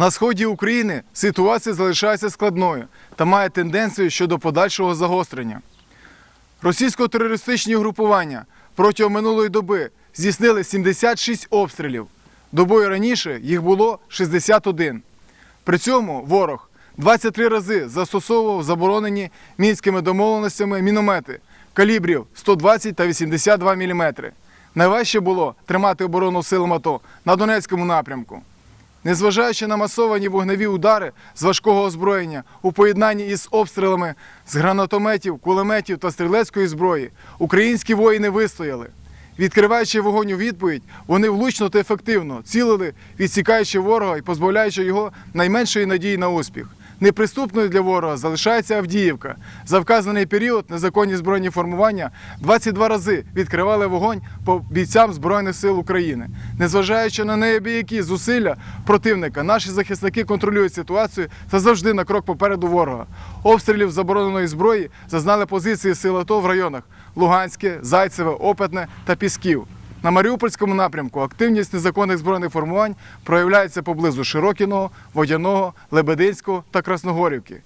На сході України ситуація залишається складною та має тенденцію щодо подальшого загострення. Російсько-терористичні групування протягом минулої доби здійснили 76 обстрілів. Добою раніше їх було 61. При цьому ворог 23 рази застосовував заборонені мінськими домовленостями міномети калібрів 120 та 82 мм. Найважче було тримати оборону силам АТО на Донецькому напрямку. Незважаючи на масовані вогневі удари з важкого озброєння у поєднанні із обстрілами з гранатометів, кулеметів та стрілецької зброї, українські воїни вистояли. Відкриваючи вогонь у відповідь, вони влучно та ефективно цілили, відсікаючи ворога і позбавляючи його найменшої надії на успіх. Неприступною для ворога залишається Авдіївка. За вказаний період незаконні збройні формування 22 рази відкривали вогонь по бійцям Збройних сил України. Незважаючи на неабиякі зусилля противника, наші захисники контролюють ситуацію та завжди на крок попереду ворога. Обстрілів забороненої зброї зазнали позиції сил АТО в районах Луганське, Зайцеве, Опитне та Пісків. На Маріупольському напрямку активність незаконних збройних формувань проявляється поблизу Широкіного, Водяного, Лебединського та Красногорівки.